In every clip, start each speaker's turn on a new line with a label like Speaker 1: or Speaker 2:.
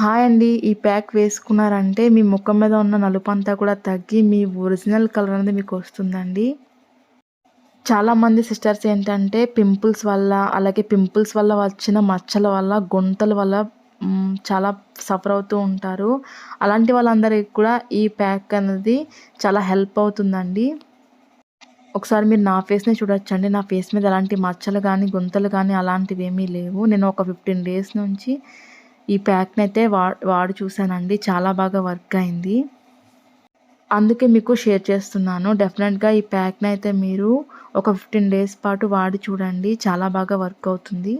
Speaker 1: Hi అండి. ఈ pack వేసుకున్నారంటే మీ ముఖం మీద ఉన్న నలుపు అంతా కూడా తగ్గి మీ ఒరిజినల్ కలర్ అనేది మీకు వస్తుందండి. చాలామంది సిస్టర్స్ ఏంటంటే పింపుల్స్ వల్ల అలాగే పింపుల్స్ వల్ల వచ్చిన మచ్చల వల్ల గుంతల వల్ల చాలా సఫర్ అవుతూ ఉంటారు. అలాంటి వాళ్ళందరికీ కూడా ఈ ప్యాక్ అనేది చాలా హెల్ప్ అవుతుందండి. ఒకసారి మీరు నా ఫేస్ని చూడొచ్చండి. నా ఫేస్ మీద ఎలాంటి మచ్చలు కానీ గుంతలు కానీ అలాంటివి ఏమీ లేవు. నేను ఒక ఫిఫ్టీన్ డేస్ నుంచి ఈ ప్యాక్ని అయితే వా వాడి చూశానండి. చాలా బాగా వర్క్ అయింది. అందుకే మీకు షేర్ చేస్తున్నాను. డెఫినెట్గా ఈ ప్యాక్ని అయితే మీరు ఒక ఫిఫ్టీన్ డేస్ పాటు వాడి చూడండి. చాలా బాగా వర్క్ అవుతుంది.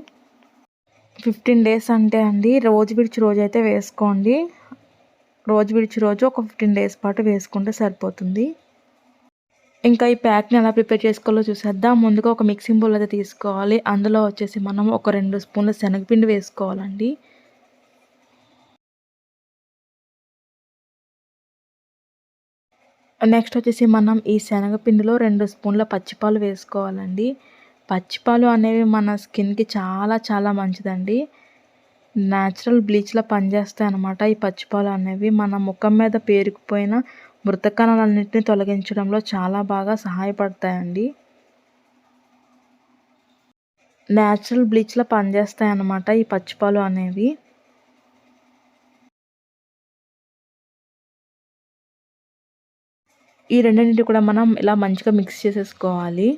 Speaker 1: ఫిఫ్టీన్ డేస్ అంటే అండి రోజు విడిచి రోజు అయితే వేసుకోండి. రోజు విడిచి రోజు ఒక ఫిఫ్టీన్ డేస్ పాటు వేసుకుంటే సరిపోతుంది. ఇంకా ఈ ప్యాక్ని ఎలా ప్రిపేర్ చేసుకోవాలో చూసేద్దాం. ముందుగా ఒక మిక్సింగ్ బౌల్ అయితే తీసుకోవాలి. అందులో వచ్చేసి మనం ఒక రెండు స్పూన్ల శనగపిండి వేసుకోవాలండి. నెక్స్ట్ వచ్చేసి మనం ఈ శనగపిండిలో రెండు స్పూన్ల పచ్చిపాలు వేసుకోవాలండి. పచ్చిపాలు అనేవి మన స్కిన్కి చాలా చాలా మంచిదండి. న్యాచురల్ బ్లీచ్లో పనిచేస్తాయి అన్నమాట ఈ పచ్చిపాలు అనేవి. మన ముఖం మీద పేరుకుపోయిన మృత కణాలన్నింటినీ తొలగించడంలో చాలా బాగా సహాయపడతాయండి. న్యాచురల్ బ్లీచ్లో పనిచేస్తాయి అన్నమాట ఈ పచ్చిపాలు అనేవి. ఈ రెండింటి కూడా మనం ఇలా మంచిగా మిక్స్ చేసేసుకోవాలి.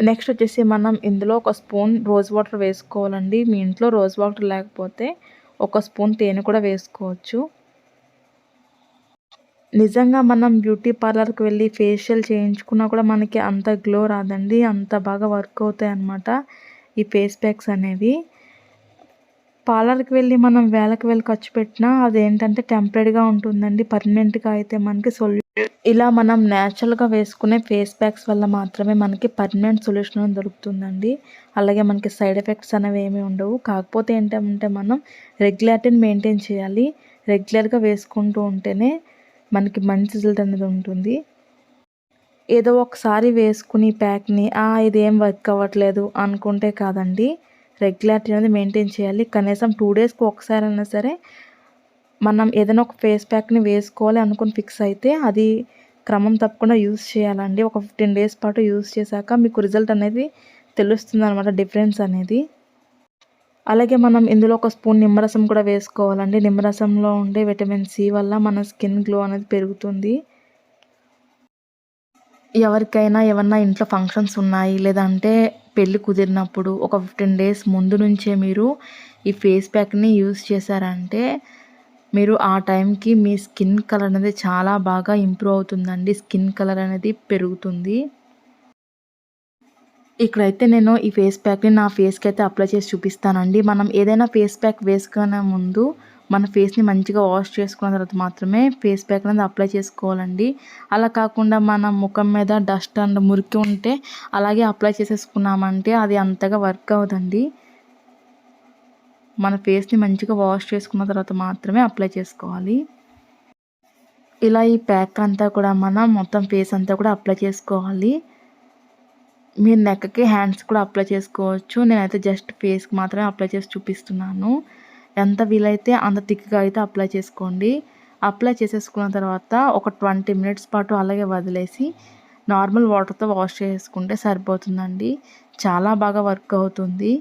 Speaker 1: నెక్స్ట్ వచ్చేసి మనం ఇందులో ఒక స్పూన్ రోజ్ వాటర్ వేసుకోవాలండి. మీ ఇంట్లో రోజ్ వాటర్ లేకపోతే ఒక స్పూన్ తేనె కూడా వేసుకోవచ్చు. నిజంగా మనం బ్యూటీ పార్లర్కి వెళ్ళి ఫేషియల్ చేయించుకున్నా కూడా మనకి అంత గ్లో రాదండి. అంత బాగా వర్క్ అవుతాయి అన్నమాట ఈ ఫేస్ ప్యాక్స్ అనేవి. పార్లర్కి వెళ్ళి మనం వేలకు వేలు ఖర్చు పెట్టినా అదేంటంటే టెంపరీగా ఉంటుందండి. పర్మనెంట్గా అయితే మనకి సొల్యూషన్ ఇలా మనం న్యాచురల్గా వేసుకునే ఫేస్ ప్యాక్స్ వల్ల మాత్రమే మనకి పర్మనెంట్ సొల్యూషన్ దొరుకుతుందండి. అలాగే మనకి సైడ్ ఎఫెక్ట్స్ అనేవి ఏమీ ఉండవు. కాకపోతే ఏంటంటే మనం రెగ్యులారిటీని మెయింటైన్ చేయాలి. రెగ్యులర్గా వేసుకుంటూ ఉంటేనే మనకి మంచి రిజల్ట్ అనేది ఉంటుంది. ఏదో ఒకసారి వేసుకుని ప్యాక్ని ఇదేం వర్క్ అవ్వట్లేదు అనుకుంటే కాదండి. రెగ్యులారిటీ అనేది మెయింటైన్ చేయాలి. కనీసం టూ డేస్కి ఒకసారి అయినా సరే మనం ఏదైనా ఒక ఫేస్ ప్యాక్ని వేసుకోవాలి అనుకుని ఫిక్స్ అయితే అది క్రమం తప్పకుండా యూస్ చేయాలండి. ఒక ఫిఫ్టీన్ డేస్ పాటు యూస్ చేశాక మీకు రిజల్ట్ అనేది తెలుస్తుంది అనమాట డిఫరెన్స్ అనేది. అలాగే మనం ఇందులో ఒక స్పూన్ నిమ్మరసం కూడా వేసుకోవాలండి. నిమ్మరసంలో ఉండే విటమిన్ సి వల్ల మన స్కిన్ గ్లో అనేది పెరుగుతుంది. ఎవరికైనా ఏమన్నా ఇంట్లో ఫంక్షన్స్ ఉన్నాయి లేదంటే పెళ్ళి కుదిరినప్పుడు ఒక ఫిఫ్టీన్ డేస్ ముందు నుంచే మీరు ఈ ఫేస్ ప్యాక్ని యూస్ చేశారంటే మీరు ఆ టైంకి మీ స్కిన్ కలర్ అనేది చాలా బాగా ఇంప్రూవ్ అవుతుందండి. స్కిన్ కలర్ అనేది పెరుగుతుంది. ఇక్కడైతే నేను ఈ ఫేస్ ప్యాక్ని నా ఫేస్కి అయితే అప్లై చేసి చూపిస్తానండి. మనం ఏదైనా ఫేస్ ప్యాక్ వేసుకునే ముందు మన ఫేస్ని మంచిగా వాష్ చేసుకున్న తర్వాత మాత్రమే ఫేస్ ప్యాక్ అనేది అప్లై చేసుకోవాలండి. అలా కాకుండా మన ముఖం మీద డస్ట్ అండ్ మురికి ఉంటే అలాగే అప్లై చేసేసుకున్నామంటే అది అంతగా వర్క్ అవ్వదండి. మన ఫేస్ని మంచిగా వాష్ చేసుకున్న తర్వాత మాత్రమే అప్లై చేసుకోవాలి. ఇలా ఈ ప్యాక్ అంతా కూడా మనం మొత్తం ఫేస్ అంతా కూడా అప్లై చేసుకోవాలి. మీరు నెక్కి హ్యాండ్స్ కూడా అప్లై చేసుకోవచ్చు. నేనైతే జస్ట్ ఫేస్కి మాత్రమే అప్లై చేసి చూపిస్తున్నాను. ఎంత వీలైతే అంత థిక్గా అయితే అప్లై చేసుకోండి. అప్లై చేసేసుకున్న తర్వాత ఒక ట్వంటీ మినిట్స్ పాటు అలాగే వదిలేసి నార్మల్ వాటర్తో వాష్ చేసుకుంటే సరిపోతుందండి. చాలా బాగా వర్క్ అవుతుంది.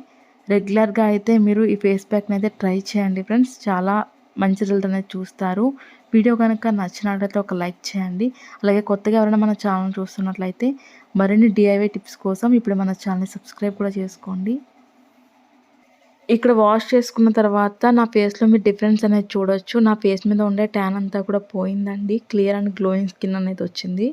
Speaker 1: రెగ్యులర్గా అయితే మీరు ఈ ఫేస్ ప్యాక్ని అయితే ట్రై చేయండి ఫ్రెండ్స్. చాలా మంచి రిజల్ట్ అనేది చూస్తారు. వీడియో కనుక నచ్చినట్లయితే ఒక లైక్ చేయండి. అలాగే కొత్తగా ఎవరైనా మన ఛానల్ చూస్తున్నట్లయితే మరిన్ని డిఐవై టిప్స్ కోసం ఇప్పుడు మన ఛానల్ని సబ్స్క్రైబ్ కూడా చేసుకోండి. ఇక్కడ వాష్ చేసుకున్న తర్వాత నా ఫేస్లో మీరు డిఫరెన్స్ అనేది చూడొచ్చు. నా ఫేస్ మీద ఉండే ట్యాన్ అంతా కూడా పోయిందండి. క్లియర్ అండ్ గ్లోయింగ్ స్కిన్ అనేది వచ్చింది.